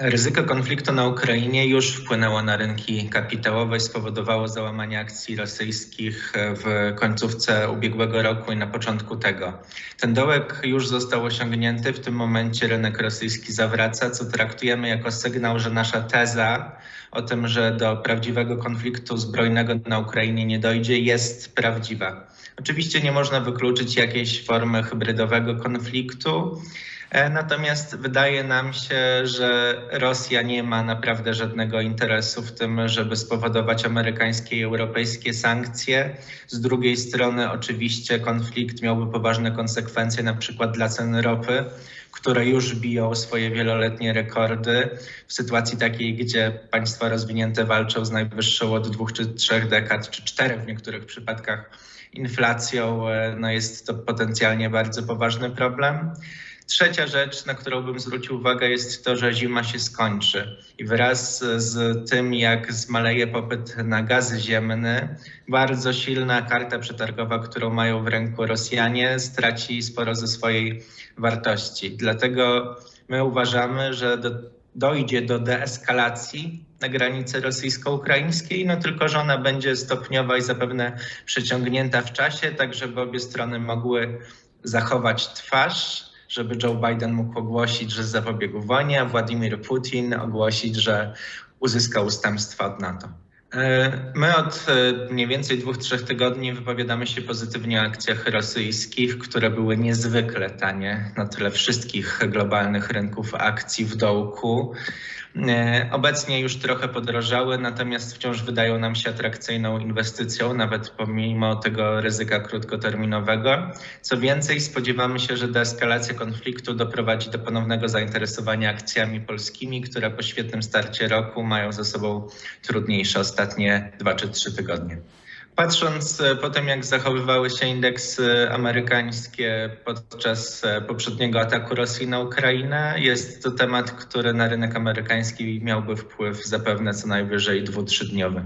Ryzyko konfliktu na Ukrainie już wpłynęło na rynki kapitałowe i spowodowało załamanie akcji rosyjskich w końcówce ubiegłego roku i na początku tego. Ten dołek już został osiągnięty, w tym momencie rynek rosyjski zawraca, co traktujemy jako sygnał, że nasza teza o tym, że do prawdziwego konfliktu zbrojnego na Ukrainie nie dojdzie, jest prawdziwa. Oczywiście nie można wykluczyć jakiejś formy hybrydowego konfliktu. E, natomiast wydaje nam się, że Rosja nie ma naprawdę żadnego interesu w tym, żeby spowodować amerykańskie i europejskie sankcje. Z drugiej strony, oczywiście, konflikt miałby poważne konsekwencje, na przykład dla cen ropy, które już biją swoje wieloletnie rekordy. W sytuacji takiej, gdzie państwa rozwinięte walczą z najwyższą od dwóch czy trzech dekad, czy czterech w niektórych przypadkach inflacją, e, no jest to potencjalnie bardzo poważny problem. Trzecia rzecz, na którą bym zwrócił uwagę, jest to, że zima się skończy. I wraz z tym, jak zmaleje popyt na gaz ziemny, bardzo silna karta przetargowa, którą mają w ręku Rosjanie, straci sporo ze swojej wartości. Dlatego my uważamy, że do, dojdzie do deeskalacji na granicy rosyjsko-ukraińskiej, no tylko, że ona będzie stopniowa i zapewne przeciągnięta w czasie, tak żeby obie strony mogły zachować twarz żeby Joe Biden mógł ogłosić, że zapobiegł wojnie, a Władimir Putin ogłosić, że uzyskał ustępstwa od NATO. E, my od e, mniej więcej dwóch, trzech tygodni wypowiadamy się pozytywnie o akcjach rosyjskich, które były niezwykle tanie na tle wszystkich globalnych rynków akcji w dołku. E, obecnie już trochę podrożały, natomiast wciąż wydają nam się atrakcyjną inwestycją, nawet pomimo tego ryzyka krótkoterminowego. Co więcej, spodziewamy się, że deeskalacja konfliktu doprowadzi do ponownego zainteresowania akcjami polskimi, które po świetnym starcie roku mają za sobą trudniejsze ostatnie dwa czy trzy tygodnie. Patrząc e, po tym, jak zachowywały się indeksy amerykańskie podczas e, poprzedniego ataku Rosji na Ukrainę, jest to temat, który na rynek amerykański miałby wpływ zapewne co najwyżej dwu, trzydniowy.